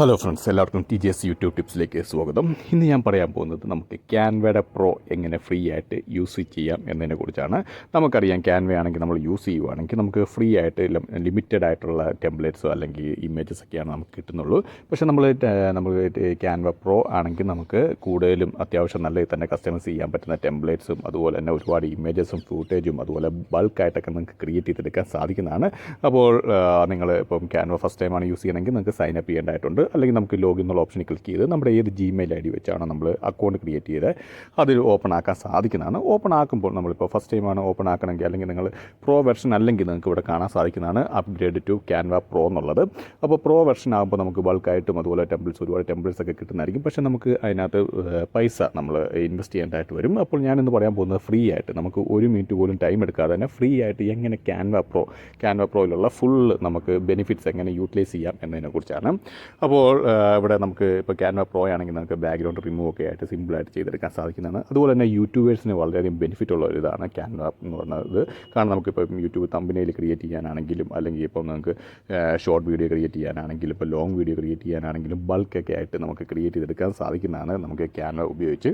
Hello friends എല്ലാവർക്കും T G S YouTube ടിപ്സിലേക്ക് സ്വാഗതം. ഇന്ന് ഞാൻ പറയാൻ പോകുന്നത് നമുക്ക് ക്യാൻവയുടെ പ്രോ എങ്ങനെ ഫ്രീ ആയിട്ട് യൂസ് ചെയ്യാം എന്നതിനെ കുറിച്ചാണ്. നമുക്കറിയാം ക്യാൻവ ആണെങ്കിൽ നമ്മൾ യൂസ് ചെയ്യുവാണെങ്കിൽ നമുക്ക് ഫ്രീ ആയിട്ട് ലിമിറ്റഡ് ആയിട്ടുള്ള ടെംപ്ലേറ്റ്സോ അല്ലെങ്കിൽ ഇമേജസ് ഒക്കെയാണ് നമുക്ക് കിട്ടുന്നുള്ളൂ. പക്ഷേ നമ്മൾ നമ്മൾ ക്യാൻവ പ്രോ ആണെങ്കിൽ നമുക്ക് കൂടുതലും അത്യാവശ്യം നല്ല തന്നെ കസ്റ്റമൈസ് ചെയ്യാൻ പറ്റുന്ന ടെംപ്ലേറ്റ്സും അതുപോലെ തന്നെ ഒരുപാട് ഇമേജസും ഫൂട്ടേജും അതുപോലെ ബൾക്കായിട്ടൊക്കെ നിങ്ങൾക്ക് ക്രിയേറ്റ് ചെയ്തെടുക്കാൻ സാധിക്കുന്നതാണ്. അപ്പോൾ നിങ്ങൾ ഇപ്പം ക്യാൻവ ഫസ്റ്റ് ടൈമാണ് യൂസ് ചെയ്യണമെങ്കിൽ നിങ്ങൾക്ക് സൈൻ അപ്പ് ചെയ്യേണ്ടതായിട്ടുണ്ട്. അല്ലെങ്കിൽ നമുക്ക് ലോഗിൻ എന്നുള്ള ഓപ്ഷനിൽ ക്ലിക്ക് ചെയ്ത് നമ്മുടെ ഏത് ജിമെയിൽ ഐ ഡി വെച്ചാണ് നമ്മൾ അക്കൗണ്ട് ക്രിയേറ്റ് ചെയ്ത് അതിൽ ഓപ്പൺ ആക്കാൻ സാധിക്കുന്നതാണ്. ഓപ്പൺ ആക്കുമ്പോൾ നമ്മളിപ്പോൾ ഫസ്റ്റ് ടൈമാണ് ഓപ്പൺ ആക്കണമെങ്കിൽ അല്ലെങ്കിൽ നിങ്ങൾ പ്രോ വെർഷൻ അല്ലെങ്കിൽ നിങ്ങൾക്ക് ഇവിടെ കാണാൻ സാധിക്കുന്നതാണ് അപ്ഗ്രേഡ് ടു ക്യാൻവ പ്രോ എന്നുള്ളത്. അപ്പോൾ പ്രോ വെർഷൻ ആകുമ്പോൾ നമുക്ക് ബൾക്കായിട്ടും അതുപോലെ ടെമ്പിൾസ് ഒരുപാട് ടെമ്പിൾസ് ഒക്കെ കിട്ടുന്നതായിരിക്കും. പക്ഷേ നമുക്ക് അതിനകത്ത് പൈസ നമ്മൾ ഇൻവെസ്റ്റ് ചെയ്യേണ്ടതായിട്ട് വരും. അപ്പോൾ ഞാനിന്ന് പറയാൻ പോകുന്നത് ഫ്രീ ആയിട്ട് നമുക്ക് ഒരു മിനിറ്റ് പോലും ടൈം എടുക്കാതെ തന്നെ ഫ്രീ ആയിട്ട് എങ്ങനെ ക്യാൻവ പ്രോ ക്യാൻവ പ്രോയിലുള്ള ഫുൾ നമുക്ക് ബെനിഫിറ്റ്സ് എങ്ങനെ യൂട്ടിലൈസ് ചെയ്യാം എന്നതിനെക്കുറിച്ചാണ്. അപ്പോൾ ആ, ഇവിടെ നമുക്ക് ഇപ്പോൾ ക്യാൻവ പ്രോ ആണെങ്കിൽ നമുക്ക് ബാക്ക്ഗ്രൗണ്ട് റിമൂവ് ഒക്കെ ആയിട്ട് സിമ്പിളായിട്ട് ചെയ്തെടുക്കാൻ സാധിക്കുന്നതാണ്. അതുപോലെ തന്നെ യൂട്യൂബേഴ്സിന് വളരെയധികം ബെനിഫിറ്റ് ഉള്ള ഒരു ഇതാണ് ക്യാൻവ എന്ന് പറയുന്നത്. കാരണം നമുക്കിപ്പോൾ യൂട്യൂബ് തമ്പനയിൽ ക്രിയേറ്റ് ചെയ്യാനാണെങ്കിലും അല്ലെങ്കിൽ ഇപ്പോൾ നമുക്ക് ഷോർട്ട് വീഡിയോ ക്രിയേറ്റ് ചെയ്യാനാണെങ്കിലും ഇപ്പോൾ ലോങ് വീഡിയോ ക്രിയേറ്റ് ചെയ്യാനാണെങ്കിലും ബൾക്കൊക്കെ ആയിട്ട് നമുക്ക് ക്രിയേറ്റ് ചെയ്തെടുക്കാൻ സാധിക്കുന്നതാണ് നമുക്ക് ക്യാൻവ ഉപയോഗിച്ച്.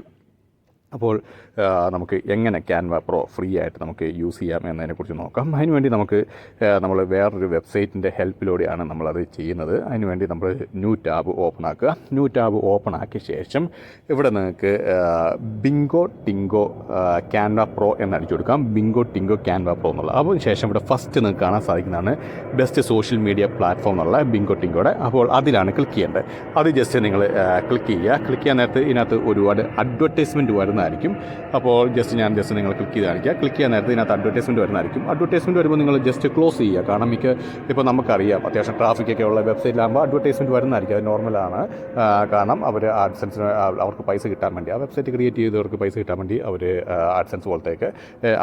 അപ്പോൾ നമുക്ക് എങ്ങനെ ക്യാൻവ പ്രോ ഫ്രീ ആയിട്ട് നമുക്ക് യൂസ് ചെയ്യാം എന്നതിനെക്കുറിച്ച് നോക്കാം. അതിനുവേണ്ടി നമുക്ക് നമ്മൾ വേറൊരു വെബ്സൈറ്റിന്റെ ഹെൽപ്പിലൂടെയാണ് നമ്മളത് ചെയ്യുന്നത്. അതിനുവേണ്ടി നമ്മൾ ന്യൂ ടാബ് ഓപ്പൺ ആക്കുക. ന്യൂ ടാബ് ഓപ്പൺ ആക്കിയ ശേഷം ഇവിടെ നിങ്ങൾക്ക് ബിങ്കോ ടിങ്കോ ക്യാൻവ പ്രോ എന്ന് അടിച്ചു കൊടുക്കാം. ബിങ്കോ ടിങ്കോ ക്യാൻവ പ്രോ എന്നുള്ള. അപ്പോൾ ശേഷം ഇവിടെ ഫസ്റ്റ് നിങ്ങൾക്ക് കാണാൻ സാധിക്കുന്നതാണ് ബെസ്റ്റ് സോഷ്യൽ മീഡിയ പ്ലാറ്റ്ഫോം എന്നുള്ള ബിങ്കോ ടിങ്കോയുടെ അപ്പോൾ അതിലാണ് ക്ലിക്ക് ചെയ്യേണ്ടത്. അത് ജസ്റ്റ് നിങ്ങൾ ക്ലിക്ക് ചെയ്യുക. ക്ലിക്ക് ചെയ്യാൻ നേരത്ത് ഇതിനകത്ത് ഒരുപാട് അഡ്വർടൈസ്മെന്റ് വരുന്നതായിരിക്കും. അപ്പോൾ ജസ്റ്റ് ഞാൻ ജസ്റ്റ് നിങ്ങൾ ക്ലിക്ക് ചെയ്ത് കാണിക്കുക ക്ലിക്ക് ചെയ്യാൻ നേരത്തെ ഇതിനകത്ത് അഡ്വർടൈസ്മെന്റ് വരുന്നതായിരിക്കും. അഡ്വർടൈസ്മെന്റ് വരുമ്പോൾ നിങ്ങൾ ജസ്റ്റ് ക്ലോസ് ചെയ്യുക. കാരണം മിക്ക ഇപ്പോൾ നമുക്കറിയാം അത്യാവശ്യം ട്രാഫിക് ഒക്കെ ഉള്ള വെബ്സൈറ്റിലാകുമ്പോൾ അഡ്വർടൈസ്മെന്റ് വരുന്നതായിരിക്കും. അത് നോർമലാണ് കാരണം അവർ ആഡ്സെൻസിന് അവർക്ക് പൈസ കിട്ടാൻ വേണ്ടി ആ വെബ്സൈറ്റ് ക്രിയേറ്റ് ചെയ്തവർക്ക് പൈസ കിട്ടാൻ വേണ്ടി അവർ ആഡ്സെൻസ് പോലത്തേക്ക്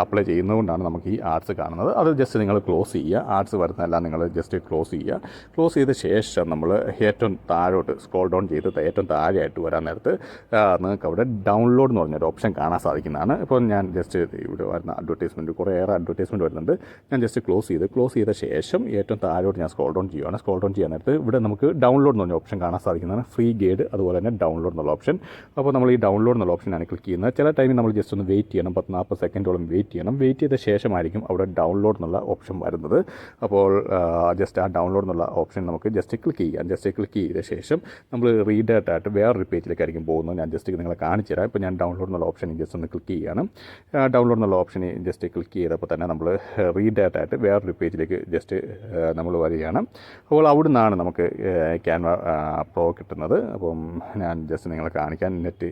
അപ്ലൈ ചെയ്യുന്നതുകൊണ്ടാണ് നമുക്ക് ഈ ആഡ്സ് കാണുന്നത്. അത് ജസ്റ്റ് നിങ്ങൾ ക്ലോസ് ചെയ്യുക. ആർട്സ് വരുന്നതെല്ലാം നിങ്ങൾ ജസ്റ്റ് ക്ലോസ് ചെയ്യുക. ക്ലോസ് ചെയ്ത ശേഷം നമ്മൾ ഏറ്റവും താഴോട്ട് സ്ക്രോൾ ഡൗൺ ചെയ്ത് ഏറ്റവും താഴെയായിട്ട് വരാൻ നേരത്ത് നിങ്ങൾക്ക് അവിടെ ഡൗൺലോഡ് എന്ന് പറഞ്ഞൊരു ഓപ്ഷൻ കാണാൻ സാധിക്കുന്നതാണ്. ഇപ്പോൾ ഞാൻ ജസ്റ്റ് ഇവിടെ വരുന്ന അഡ്വർടൈസ്മെന്റ് കുറേയേറെ അഡ്വർടൈസ്മെന്റ് വരുന്നുണ്ട്. ഞാൻ ജസ്റ്റ് ക്ലോസ് ചെയ്ത് ക്ലോസ് ചെയ്ത ശേഷം ഏറ്റവും താഴോട്ട് ഞാൻ സ്ക്രോൾ ഡൗൺ ചെയ്യുകയാണ് സ്ക്രോൾ ഡൗൺ ചെയ്യാൻ നേരത്ത് ഇവിടെ നമുക്ക് ഡൗൺലോഡ് എന്ന് പറഞ്ഞ ഓപ്ഷൻ കാണാൻ സാധിക്കുന്നതാണ്. ഫ്രീ ഗൈഡ് അതുപോലെ തന്നെ ഡൗൺലോഡ് എന്നുള്ള ഓപ്ഷൻ അപ്പോൾ നമ്മൾ ഈ ഡൗൺലോഡ് എന്നുള്ള ഓപ്ഷനാണ് ക്ലിക്ക് ചെയ്യുന്നത്. ചില ടൈമിൽ നമ്മൾ ജസ്റ്റ് ഒന്ന് വെയിറ്റ് ചെയ്യണം. പത്ത് നാൽപ്പത് സെക്കൻഡോളം വെയിറ്റ് ചെയ്യണം. വെയിറ്റ് ചെയ്ത ശേഷമായിരിക്കും അവിടെ ഡൗൺലോഡ് എന്നുള്ള ഓപ്ഷൻ വരുന്നത്. അപ്പോൾ ജസ്റ്റ് ആ ഡൗൺലോഡ് എന്നുള്ള ഓപ്ഷൻ നമുക്ക് ജസ്റ്റ് ക്ലിക്ക് ചെയ്യാം. ജസ്റ്റ് ക്ലിക്ക് ചെയ്ത ശേഷം നമ്മൾ റീഡേറ്റ് ആയിട്ട് വേറൊരു പേജിലേക്കായിരിക്കും പോകുന്നത്. ഞാൻ ജസ്റ്റ് നിങ്ങളെ കാണിച്ചു തരാം ഇപ്പോൾ ഞാൻ ഡൗൺലോഡ് എന്നുള്ള ഓപ്ഷൻ ജസ്റ്റ് ഒന്ന് ക്ലിക്ക് ചെയ്യുകയാണ് ഡൗൺലോഡ് എന്നുള്ള ഓപ്ഷൻ ജസ്റ്റ് ക്ലിക്ക് ചെയ്തപ്പോൾ തന്നെ നമ്മൾ റീഡേറ്റ് ആയിട്ട് വേറൊരു പേജിലേക്ക് ജസ്റ്റ് നമ്മൾ വരികയാണ്. അപ്പോൾ അവിടെ നിന്നാണ് നമുക്ക് ക്യാൻവ പ്രോ കിട്ടുന്നത്. അപ്പം ഞാൻ ജസ്റ്റ് നിങ്ങളെ കാണിക്കാൻ നെറ്റ്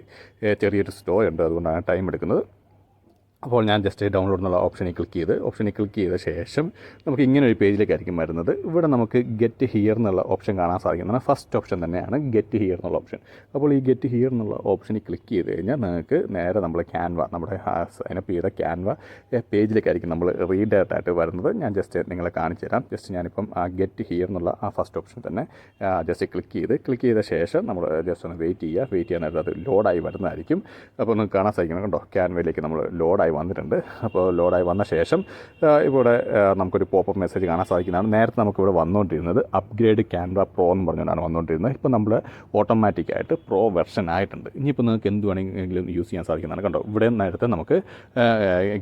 ചെറിയൊരു സ്ലോ ഉണ്ട്. അതുകൊണ്ടാണ് ടൈം എടുക്കുന്നത്. അപ്പോൾ ഞാൻ ജസ്റ്റ് ഡൗൺലോഡ് എന്നുള്ള ഓപ്ഷനിൽ ക്ലിക്ക് ചെയ്ത് ഓപ്ഷനിൽ ക്ലിക്ക് ചെയ്ത ശേഷം നമുക്ക് ഇങ്ങനെ ഒരു പേജിലേക്കായിരിക്കും വരുന്നത്. ഇവിടെ നമുക്ക് ഗെറ്റ് ഹിയർ എന്നുള്ള ഓപ്ഷൻ കാണാൻ സാധിക്കുന്നതാണ്. ഫസ്റ്റ് ഓപ്ഷൻ തന്നെയാണ് ഗെറ്റ് ഹിയർ എന്നുള്ള ഓപ്ഷൻ അപ്പോൾ ഈ ഗെറ്റ് ഹിയർ എന്നുള്ള ഓപ്ഷനിൽ ക്ലിക്ക് ചെയ്ത് കഴിഞ്ഞാൽ നിങ്ങൾക്ക് നേരെ നമ്മൾ ക്യാൻവ നമ്മുടെ സൈനപ്പ് ചെയ്ത ക്യാൻവ പേജിലേക്കായിരിക്കും നമ്മൾ റീഡേറ്റ് ആയിട്ട് വരുന്നത്. ഞാൻ ജസ്റ്റ് നിങ്ങളെ കാണിച്ചു തരാം. ജസ്റ്റ് ഞാനിപ്പം ആ ഗെറ്റ് ഹിയർ എന്നുള്ള ആ ഫസ്റ്റ് ഓപ്ഷൻ തന്നെ ജസ്റ്റ് ക്ലിക്ക് ചെയ്ത് ക്ലിക്ക് ചെയ്ത ശേഷം നമ്മൾ ജസ്റ്റ് ഒന്ന് വെയിറ്റ് ചെയ്യുക. വെയിറ്റ് ചെയ്യാൻ നേരത്തെ അത് ലോഡായി വരുന്നതായിരിക്കും. അപ്പോൾ നിങ്ങൾക്ക് കാണാൻ സാധിക്കണം കണ്ടോ? ക്യാൻവയിലേക്ക് നമ്മൾ ലോഡായി വന്നിട്ടുണ്ട്. അപ്പോൾ ലോഡായി വന്ന ശേഷം ഇവിടെ നമുക്കൊരു പോപ്പ് മെസ്സേജ് കാണാൻ സാധിക്കുന്നതാണ്. നേരത്തെ നമുക്കിവിടെ വന്നുകൊണ്ടിരുന്നത് അപ്ഗ്രേഡ് ക്യാൻവ പ്രോ എന്ന് പറഞ്ഞുകൊണ്ടാണ് വന്നുകൊണ്ടിരുന്നത് ഇപ്പോൾ നമ്മൾ ഓട്ടോമാറ്റിക്കായിട്ട് പ്രോ വെർഷൻ ആയിട്ടുണ്ട്. ഇനിയിപ്പോൾ നിങ്ങൾക്ക് എന്ത് വേണമെങ്കിലും യൂസ് ചെയ്യാൻ സാധിക്കുന്നതാണ്. കണ്ടോ ഇവിടെ നേരത്തെ നമുക്ക്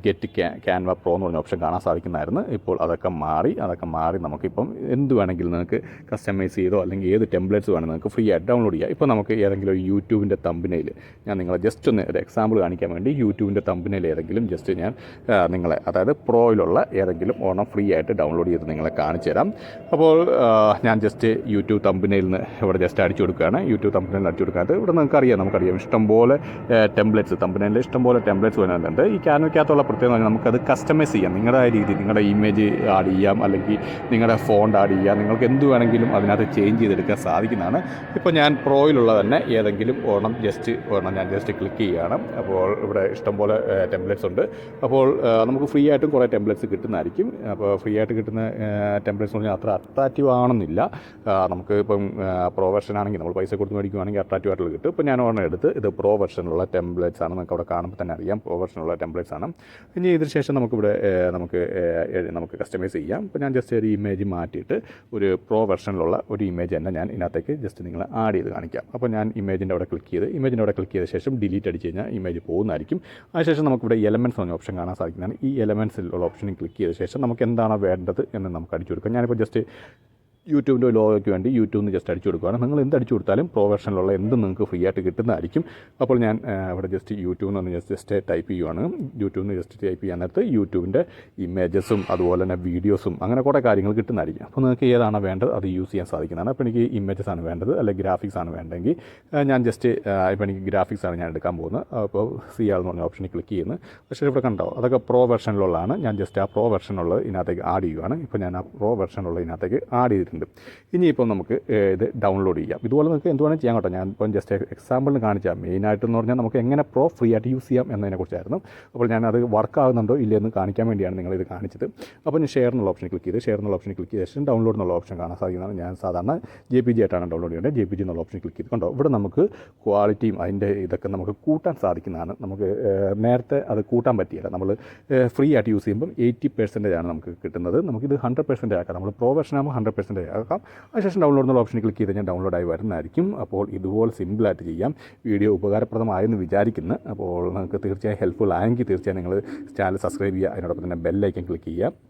ഗെറ്റ് ക്യാൻവ പ്രോ എന്ന് പറഞ്ഞ ഓപ്ഷൻ കാണാൻ സാധിക്കുന്നതായിരുന്നു. ഇപ്പോൾ അതൊക്കെ മാറി അതൊക്കെ മാറി നമുക്കിപ്പം എന്ത് വേണമെങ്കിലും നിങ്ങൾക്ക് കസ്റ്റമൈസ് ചെയ്തോ അല്ലെങ്കിൽ ഏത് ടെംപ്ലേറ്റ്സ് വേണമെങ്കിൽ നിങ്ങൾക്ക് ഫ്രീ ആയിട്ട് ഡൗൺലോഡ് ചെയ്യാം. ഇപ്പോൾ നമുക്ക് ഏതെങ്കിലും യൂട്യൂബിന്റെ തമ്പിനയിൽ ഞാൻ നിങ്ങളെ ജസ്റ്റ് ഒന്ന് ഒരു എക്സാമ്പിൾ കാണിക്കാൻ വേണ്ടി യൂട്യൂബിന്റെ തമ്പിനയിൽ ഏതെങ്കിലും ജസ്റ്റ് ഞാൻ നിങ്ങളെ അതായത് പ്രോയിലുള്ള ഏതെങ്കിലും ഓണം ഫ്രീ ആയിട്ട് ഡൗൺലോഡ് ചെയ്ത് നിങ്ങളെ കാണിച്ചു തരാം. അപ്പോൾ ഞാൻ ജസ്റ്റ് യൂട്യൂബ് തമ്പിനയിൽ നിന്ന് ഇവിടെ ജസ്റ്റ് അടിച്ചു കൊടുക്കുകയാണ്. യൂട്യൂബ് തമ്പിനയിൽ അടിച്ചു കൊടുക്കാത്ത ഇവിടെ നിങ്ങൾക്കറിയാം നമുക്കറിയാം. ഇഷ്ടംപോലെ ടെംപ്ലേറ്റ്സ് തമ്പിനയിൽ ഇഷ്ടംപോലെ ടെംപ്ലേറ്റ്സ് വരുന്നുണ്ട്. ഈ ക്യാൻവയ്ക്കകത്തുള്ള പ്രത്യേകത നമുക്കത് കസ്റ്റമൈസ് ചെയ്യാം. നിങ്ങളുടെ രീതി നിങ്ങളുടെ ഇമേജ് ആഡ് ചെയ്യാം അല്ലെങ്കിൽ നിങ്ങളുടെ ഫോണ്ട് ആഡ് ചെയ്യാം. നിങ്ങൾക്ക് എന്ത് വേണമെങ്കിലും അതിനകത്ത് ചേഞ്ച് ചെയ്തെടുക്കാൻ സാധിക്കുന്നതാണ്. ഇപ്പോൾ ഞാൻ പ്രോയിലുള്ള തന്നെ ഏതെങ്കിലും ഓണം ജസ്റ്റ് ഓണം ഞാൻ ജസ്റ്റ് ക്ലിക്ക് ചെയ്യുകയാണ്. അപ്പോൾ ഇവിടെ ഇഷ്ടംപോലെ ടെംപ്ലേറ്റ്സ് ഉണ്ട്. അപ്പോൾ നമുക്ക് ഫ്രീ ആയിട്ടും കുറേ ടെംപ്ലേറ്റ്സ് കിട്ടുന്നതായിരിക്കും. അപ്പോൾ ഫ്രീ ആയിട്ട് കിട്ടുന്ന ടെംപ്ലേറ്റ്സ് പറഞ്ഞാൽ അത്ര അട്രാക്റ്റീവ് ആണെന്നില്ല. നമുക്ക് ഇപ്പം പ്രോ വെർഷൻ ആണെങ്കിൽ നമ്മൾ പൈസ കൊടുത്ത് മേടിക്കുവാണെങ്കിൽ അട്രാക്റ്റീവ് ആയിട്ടുള്ള കിട്ടും. ഇപ്പോൾ ഞാൻ ഒരെണ്ണം എടുത്ത് ഇത് പ്രോ വെർഷനുള്ള ടെംപ്ലേറ്റ്സ് ആണ്. നമുക്ക് അവിടെ കാണുമ്പോൾ തന്നെ അറിയാം പ്രോ വെർഷനുള്ള ടെംപ്ലേറ്റ്സ് ആണ്. ഇനി ഇതിന് ശേഷം നമുക്കിവിടെ നമുക്ക് നമുക്ക് കസ്റ്റമൈസ് ചെയ്യാം. ഇപ്പോൾ ഞാൻ ജസ്റ്റ് ഒരു ഇമേജ് മാറ്റിയിട്ട് ഒരു പ്രോ വെർഷനിലുള്ള ഒരു ഇമേജ് തന്നെ ഞാൻ ഇതിനകത്തേക്ക് ജസ്റ്റ് നിങ്ങൾ ആഡ് ചെയ്ത് കാണിക്കാം. അപ്പോൾ ഞാൻ ഇമേജിന്റെ അവിടെ ക്ലിക്ക് ചെയ്ത് ഇമേജിന്റെ അവിടെ ക്ലിക്ക് ചെയ്ത ശേഷം ഡിലീറ്റ് അടിച്ച് കഴിഞ്ഞാൽ ഇമേജ് പോകുന്നതായിരിക്കും. അതിനുശേഷം നമുക്കിവിടെ എലമെന്റ്സ് എന്ന ഓപ്ഷൻ കാണാൻ സാധിക്കുന്നതാണ്. ഈ എലമെന്റ്സിലുള്ള ഓപ്ഷനിൽ ക്ലിക്ക് ചെയ്ത ശേഷം നമുക്ക് എന്താണ് വേണ്ടത് എന്ന് നമുക്ക് അടിച്ചു കൊടുക്കാം. ഞാനിപ്പോൾ ജസ്റ്റ് യൂട്യൂബിന്റെ ലോഗോയ്ക്ക് വേണ്ടി യൂട്യൂബിൽ നിന്ന് ജസ്റ്റ് അടിച്ചു കൊടുക്കുകയാണ് നിങ്ങൾ എന്ത് അടിച്ചു കൊടുത്താലും പ്രോ വെർഷനിലുള്ള എന്തും നിങ്ങൾക്ക് ഫ്രീ ആയിട്ട് കിട്ടുന്നതായിരിക്കും. അപ്പോൾ ഞാൻ അവിടെ ജസ്റ്റ് യൂട്യൂബിൽ നിന്ന് ജസ്റ്റ് ജസ്റ്റ് ടൈപ്പ് ചെയ്യുവാണ്. യൂട്യൂബിൽ നിന്ന് ജസ്റ്റ് ടൈപ്പ് ചെയ്യാൻ നേരത്ത് യൂട്യൂബിന്റെ ഇമേജസും അതുപോലെ തന്നെ വീഡിയോസും അങ്ങനെ കുറേ കാര്യങ്ങൾ കിട്ടുന്നതായിരിക്കും. അപ്പോൾ നിങ്ങൾക്ക് ഏതാണ് വേണ്ടത്? അത് യൂസ് ചെയ്യാൻ സാധിക്കുന്നതാണ്. അപ്പോൾ എനിക്ക് ഇമേജസ് ആണ് വേണ്ടത് അല്ലെങ്കിൽ ഗ്രാഫിക്സ് ആണ് വേണ്ടെങ്കിൽ ഞാൻ ജസ്റ്റ് ഇപ്പോൾ എനിക്ക് ഗ്രാഫിക്സ് ആണ് ഞാൻ എടുക്കാൻ പോകുന്നത്. അപ്പോൾ സി ആൾ എന്ന് പറഞ്ഞ ഓപ്ഷനിൽ ക്ലിക്ക് ചെയ്യുന്നു. പക്ഷേ ഇവിടെ കണ്ടോ അതൊക്കെ പ്രോ വെർഷനിലുള്ളതാണ് ഞാൻ ജസ്റ്റ് ആ പ്രോ വെർഷനുള്ളത് ഇതിനകത്തേക്ക് ആഡ് ചെയ്യുവാണ്. ഇപ്പോൾ ഞാൻ ആ പ്രോ വെർഷനുള്ള ഇതിനകത്തേക്ക് ആഡ് ചെയ്തിട്ടുണ്ട്. ഇനിയിപ്പോൾ നമുക്ക് ഇത് ഡൗൺലോഡ് ചെയ്യാം. ഇതുപോലെ നമുക്ക് എന്ത് വേണമെങ്കിൽ ചെയ്യാൻ കേട്ടോ. ഞാൻ ഇപ്പം ജസ്റ്റ് എക്സാമ്പിളിന് കാണിച്ചാൽ മെയിനായിട്ടെന്ന് പറഞ്ഞാൽ നമുക്ക് എങ്ങനെ പ്രോ ഫ്രീ ആയിട്ട് യൂസ് ചെയ്യാം എന്നതിനെക്കുറിച്ചായിരുന്നു. അപ്പോൾ ഞാനത് അത് വർക്ക് ആകുന്നുണ്ടോ ഇല്ലയെന്ന് കാണിക്കാൻ വേണ്ടിയാണ് നിങ്ങളിത് കാണിച്ചത്. അപ്പോൾ ഞാൻ ഷെയർ എന്നുള്ള ഓപ്ഷൻ ക്ലിക്ക് ചെയ്ത് ഷെയർ എന്നുള്ള ഓപ്ഷൻ ക്ലിക്ക് ചെയ്ത ശേഷം ഡൗൺലോഡ് എന്നുള്ള ഓപ്ഷൻ കാണാൻ സാധിക്കുന്നതാണ്. ഞാൻ സാധാരണ ജെ പി ജി ആയിട്ടാണ് ഡൗൺലോഡ് ചെയ്യേണ്ടത് ജെ പി ജി എന്നുള്ള ഓപ്ഷൻ ക്ലിക്ക് ചെയ്ത് കണ്ടോ? ഇവിടെ നമുക്ക് ക്വാളിറ്റിയും അതിന്റെ ഇതൊക്കെ നമുക്ക് കൂട്ടാൻ സാധിക്കുന്നതാണ്. നമുക്ക് നേരത്തെ അത് കൂട്ടാൻ പറ്റിയില്ല. നമ്മൾ ഫ്രീ ആയിട്ട് യൂസ് ചെയ്യുമ്പം എയ്റ്റി പെർസെന്റേജ് ആണ് നമുക്ക് കിട്ടുന്നത്. നമുക്കിത് ഹൺഡ്രഡ് പെർസെന്റേജ് ആക്കാം. നമ്മൾ പ്രോ വെർഷൻ ആകുമ്പോൾ ഹൺഡ്രഡ് പെർസെന്റേജ് ആക്കാം അതിനുശേഷം ഡൗൺലോഡ് എന്നുള്ള ഓപ്ഷൻ ക്ലിക്ക് ചെയ്ത് കഴിഞ്ഞാൽ ഡൗൺലോഡ് ആയി വരുന്നതായിരിക്കും. അപ്പോൾ ഇതുപോലെ സിമ്പിളായിട്ട് ചെയ്യാം. വീഡിയോ ഉപകാരപ്രദമായെന്ന് വിചാരിക്കുന്നു. അപ്പോൾ നിങ്ങൾക്ക് തീർച്ചയായും ഹെൽപ്ഫുൾ ആയെങ്കിൽ തീർച്ചയായും നിങ്ങൾ ചാനൽ സബ്സ്ക്രൈബ് ചെയ്യുക. അതിനോടൊപ്പം തന്നെ ബെല്ലൈക്കൻ ക്ലിക്ക് ചെയ്യുക.